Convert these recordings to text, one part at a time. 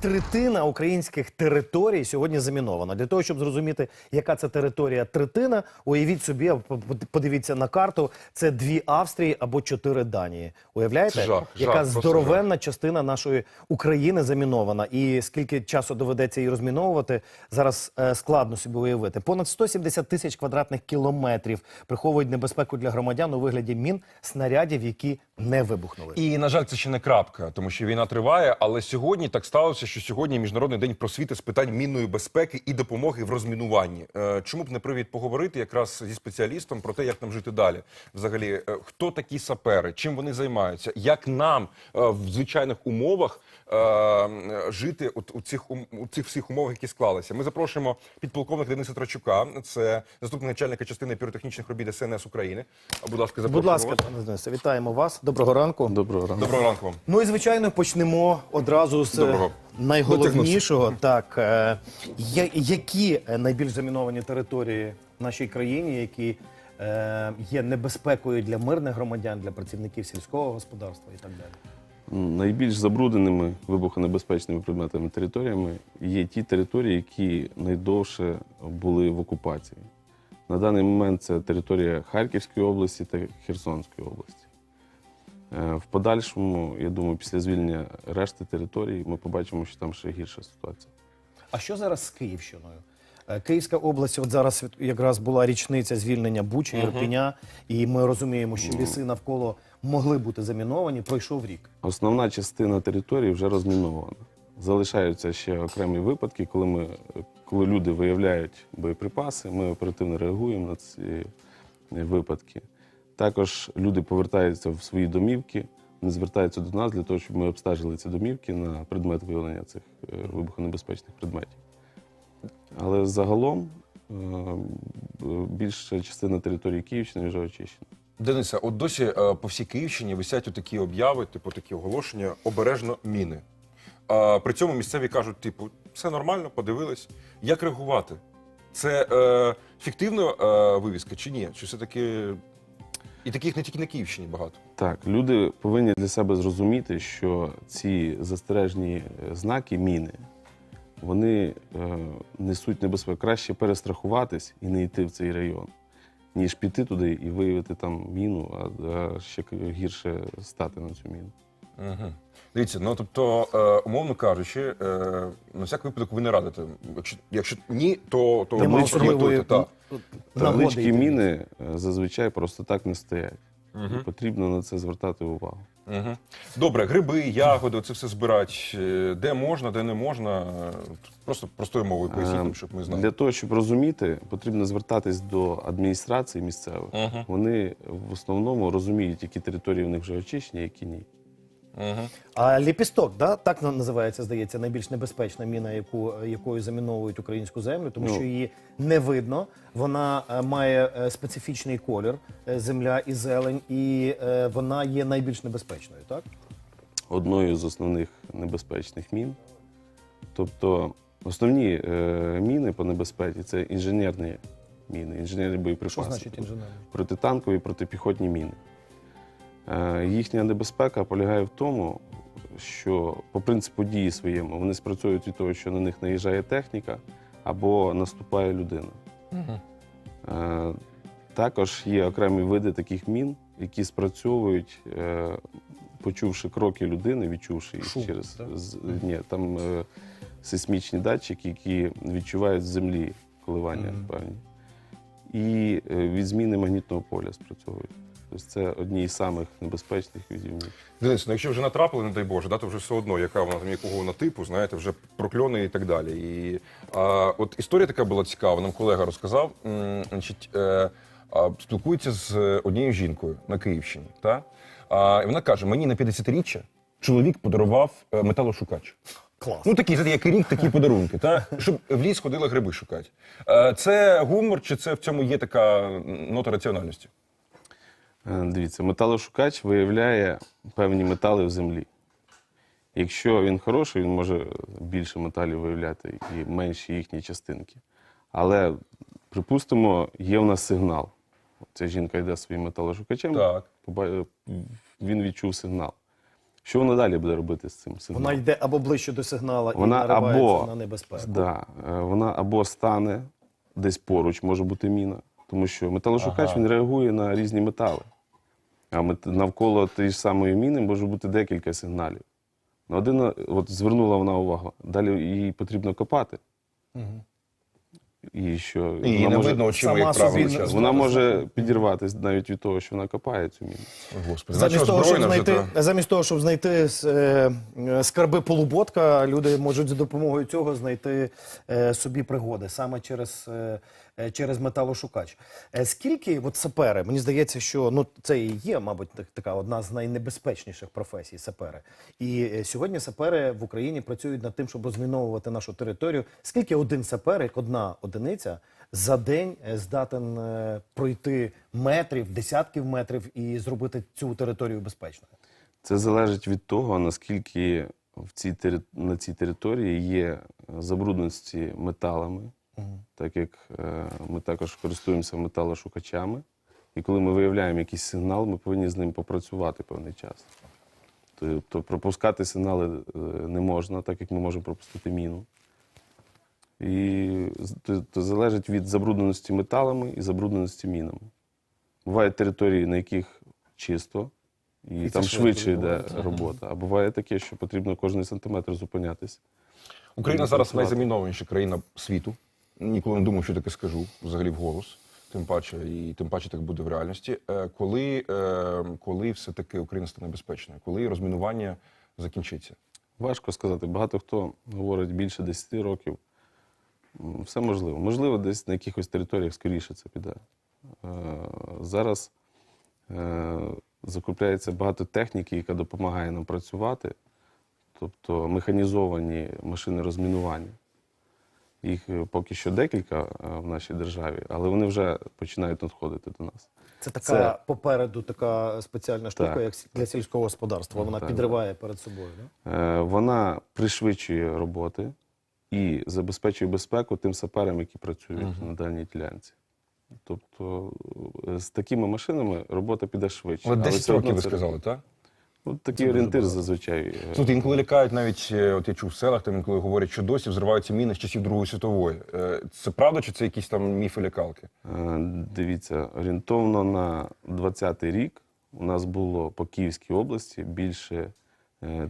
Третина українських територій сьогодні замінована. Для того, щоб зрозуміти, яка це територія третина, уявіть собі, по- по- подивіться на карту. Це дві Австрії або чотири Данії. Уявляєте, жах, яка жах, здоровенна частина нашої України замінована. І скільки часу доведеться її розміновувати, зараз е, складно собі уявити. Понад 170 тисяч квадратних кілометрів приховують небезпеку для громадян у вигляді мін снарядів, які не вибухнули. І на жаль, це ще не крапка, тому що війна триває. Але сьогодні так сталося, що сьогодні міжнародний день просвіти з питань мінної безпеки і допомоги в розмінуванні. Е, Чому б не привід поговорити якраз зі спеціалістом про те, як нам жити далі? Взагалі, е, хто такі сапери, чим вони займаються, як нам е, в звичайних умовах жити от у цих у цих всіх умовах, які склалися. Ми запрошуємо підполковника Дениса Трачука, це заступник начальника частини піротехнічних робіт СНС України. Будь ласка, запрошуємо Будь ласка, пане Денисе, вітаємо вас. Доброго ранку. Доброго ранку. Доброго ранку. Ну і звичайно почнемо одразу з Доброго. Найголовнішого. Так е, які е, найбільш заміновані території в нашій країні, які е, є небезпекою для мирних громадян, для працівників сільського господарства і так далі. Найбільш забрудненими вибухонебезпечними предметами територіями є ті території, які найдовше були в окупації. На даний момент це територія Харківської області та Херсонської області. Е, В подальшому, я думаю, після звільнення решти територій ми побачимо, що там ще гірша ситуація. А що зараз з Київщиною? Е, Київська область, от зараз якраз була річниця звільнення Бучі, Ірпеня, і ми розуміємо, що ліси навколо могли бути заміновані. Пройшов рік. Основна частина території вже розмінована. Залишаються ще окремі випадки, коли ми, коли люди виявляють боєприпаси, ми оперативно реагуємо на ці випадки. Також люди повертаються в свої домівки, не звертаються до нас для того, щоб ми обстежили ці домівки на предмет виявлення цих е, вибухонебезпечних предметів. Але загалом е, більша частина території Київщини вже очищена. Дениса, от досі е, по всій Київщині висять такі обяви, типу такі оголошення обережно міни. А при цьому місцеві кажуть, типу, все нормально, подивились. Як реагувати? Це е, фіктивна е, вивіска чи ні? Чи все-таки. І таких не тільки на Київщині багато. Так, люди повинні для себе зрозуміти, що ці застережні е, знаки міни, вони е, несуть небезпеку. Краще перестрахуватись і не йти в цей район, ніж піти туди і виявити там міну, а, а ще гірше стати на цю міну. Угу. Дивіться, ну тобто, е, умовно кажучи, е, на всяк випадок ви не радите. Якщо, якщо ні, то, то Нема ви особливої так. нагоди Таблички йти. міни е, зазвичай просто так не стоять. І потрібно на це звертати увагу. Угу. Добре, гриби, ягоди, це все збирать. Е, Де можна, де не можна. Е, Просто простою мовою поясніть, нам, щоб ми знали. Для того, щоб розуміти, потрібно звертатись до адміністрації місцевих. Мгм. Вони в основному розуміють, які території в них вже очищені, які ні. Угу. А ліпісток, да? так називається, здається, найбільш небезпечна міна, яку, якою заміновують українську землю, тому Ну. що її не видно. Вона е, має е, специфічний колір, е, земля і зелень, і вона є найбільш небезпечною, так? одною з основних небезпечних мін. Тобто основні е, міни по небезпеці це інженерні міни, інженерні боєприпаси. Що значить інженер? Протитанкові, протипіхотні міни. Е, їхня небезпека полягає в тому, що по принципу дії своєму вони спрацьовують від того, що на них наїжджає техніка або наступає людина. Е, також є окремі види таких мін, які спрацьовують, е, почувши кроки людини, відчувши їх Шум, через так? з, ні, там е, сейсмічні датчики, які відчувають з землі коливання певні. І від зміни магнітного поля спрацьовують. Тобто це одні із самих небезпечних видів мін. Денис, ну якщо вже натрапили, не дай Боже, да, то вже все одно, яка вона там якого вона типу, знаєте, вже прокльони і так далі. І а, от історія така була цікава. Нам колега розказав. М, Значить, е, а, спілкується з однією жінкою на Київщині. Та? А, і вона каже: мені на 50-річчя чоловік подарував е, металошукач. Клас. Ну такі, знаєте, як і рік, такі подарунки, та? щоб в ліс ходили гриби шукати. Е, Це гумор, чи це в цьому є така нота раціональності? Е, Дивіться, металошукач виявляє певні метали в землі. Якщо він хороший, він може більше металів виявляти і менші їхні частинки. Але, припустимо, є в нас сигнал. Ця жінка йде своїм металошукачем, Так. він відчув сигнал, Що вона далі буде робити з цим сигналом? Вона йде або ближче до сигнала Вона і наривається або, на небезпеку. Да, е, вона або стане десь поруч, може бути міна, тому що металошукач Ага. він реагує на різні метали. А мет- навколо тієї ж самої міни може бути декілька сигналів. На один от звернула вона увагу. Далі їй потрібно копати. І що І вона не може, видно очима, сама як правило, собі вона може підірватися навіть від того, що вона копає цю міну. Господи, Замість того, щоб знайти, та- замість того, щоб знайти е, е, скарби полуботка, люди можуть за допомогою цього знайти е, собі пригоди саме через, е, е, через металошукач. Е, скільки от сапери, мені здається, що ну це і є, мабуть, така одна з найнебезпечніших професій сапери. І е, сьогодні сапери в Україні працюють над тим, щоб розміновувати нашу територію. Скільки один сапер, як одна одиниця, за день е, здатен е, пройти метрів, десятків метрів і зробити цю територію безпечною? Це залежить від того, наскільки в цій на цій території є е, забрудненості металами, так як е, ми також користуємося металошукачами. І коли ми виявляємо якийсь сигнал, ми повинні з ним попрацювати певний час. Тобто пропускати сигнали е, не можна, так як ми можемо пропустити міну. І то залежить від забрудненості металами і забрудненості мінами. Бувають території, на яких чисто, і, І там швидше йде робота. А буває таке, що потрібно кожен сантиметр зупинятись. Україна зараз найзамінованіша країна світу. Ніколи не думав, що таке скажу взагалі вголос. Тим паче, і тим паче так буде в реальності. Е, Коли, е, коли все-таки Україна стане безпечною, коли розмінування закінчиться? Важко сказати. Багато хто говорить більше 10 років. Все можливо. Можливо, десь на якихось територіях скоріше це піде. Е, Зараз закупляється багато техніки, яка допомагає нам працювати, тобто механізовані машини розмінування. Їх е, поки що декілька е, в нашій державі, але вони вже починають надходити до нас. Це така Це- попереду така спеціальна штука, Так. як для сільського господарства. Вона Так, підриває перед собою. Да? Е, Вона пришвидшує роботи і забезпечує безпеку тим саперам, які працюють на дальній ділянці. Тобто з такими машинами робота піде швидше. Але 10 років ви це- сказали, так? От такий орієнтир зазвичай. е, Тут інколи лякають навіть, е, от я чув в селах, там інколи говорять, що досі взриваються міни з часів Другої світової. Е, Це правда чи це якісь там міфи лякалки? Дивіться, орієнтовно на 20-й рік у нас було по Київській області більше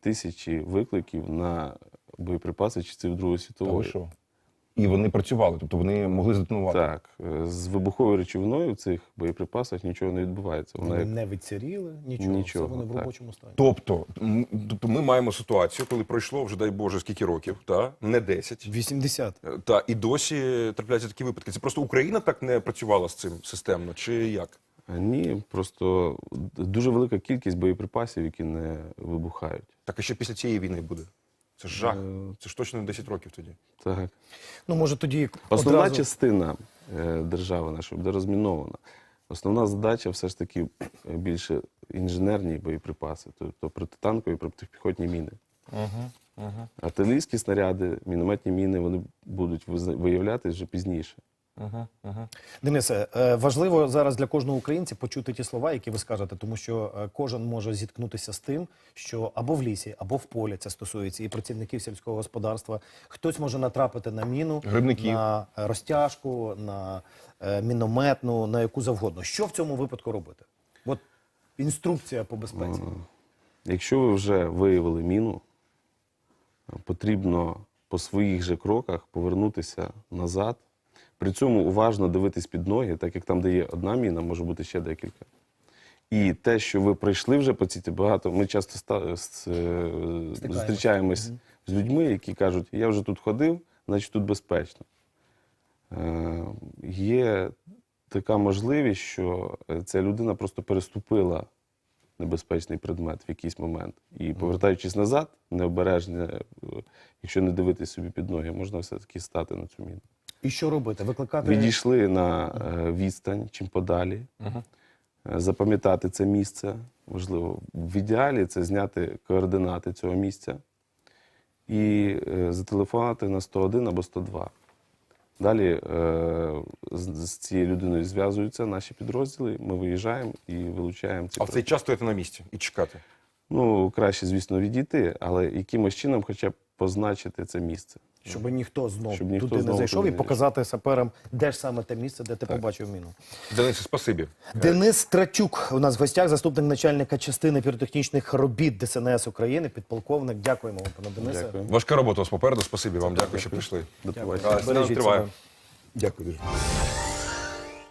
тисячі викликів на боєприпаси часів Другої Та ви світової. що? І вони працювали, тобто вони могли здетонувати. Так, е, з вибуховою речовиною в цих боєприпасах нічого не відбувається. Вона Вони як не відсіріли, нічого, Нічого, все вони в так. робочому стані. Тобто, м, тобто ми маємо ситуацію, коли пройшло вже, дай Боже, скільки років, та? не 10. 80. Е, Та і досі трапляються такі випадки. Це просто Україна так не працювала з цим системно, чи як? Ні, просто дуже велика кількість боєприпасів, які не вибухають. Так і ще після цієї війни буде. Це ж жах. Е. Це ж точно не 10 років тоді. Так. Ну, може, тоді Основна одразу... частина е, держави нашої буде розмінована. Основна задача все ж таки е, більше інженерні боєприпаси, тобто протитанкові, протипіхотні міни. Артилерійські снаряди, мінометні міни вони будуть виявлятися вже пізніше. Денисе, е, важливо зараз для кожного українця почути ті слова, які ви скажете, тому що е, кожен може зіткнутися з тим, що або в лісі, або в полі це стосується і працівників сільського господарства. Хтось може натрапити на міну, Грибників. на е, розтяжку, на мінометну, на яку завгодно. Що в цьому випадку робити? От інструкція по безпеці. Якщо ви вже виявили міну, потрібно по своїх же кроках повернутися назад. При цьому уважно дивитись під ноги, так як там, де є одна міна, може бути ще декілька. І те, що ви пройшли вже по цій багато, ми часто ста- з- е, зустрічаємось з людьми, які кажуть, я вже тут ходив, значить тут безпечно. Е, Є така можливість, що е, ця людина просто переступила небезпечний предмет в якийсь момент. І повертаючись назад, необережне, е, якщо не дивитись собі під ноги, можна все-таки стати на цю міну. І що робити? Викликати Відійшли на е, відстань, чим подалі, Е, запам'ятати це місце. Важливо. В ідеалі це зняти координати цього місця і е, зателефонувати на 101 або 102. Далі е, з, з цією людиною зв'язуються наші підрозділи, ми виїжджаємо і вилучаємо ці А в цей час стояти на місці і чекати. Ну, краще, звісно, відійти, але якимось чином хоча б позначити це місце. Щоб ніхто знов Щоб ніхто туди не знову зайшов туди і не показати саперам, де ж саме те місце, де ти побачив міну. Денисе, спасибі. Денис Трачук у нас в гостях, заступник начальника частини піротехнічних робіт ДСНС України, підполковник. Дякуємо вам, пане Денисе. Дякую. Важка робота у вас попереду. Спасибі вам. Дякую, що прийшли. До побачення. Бережіть себе. Дякую дуже.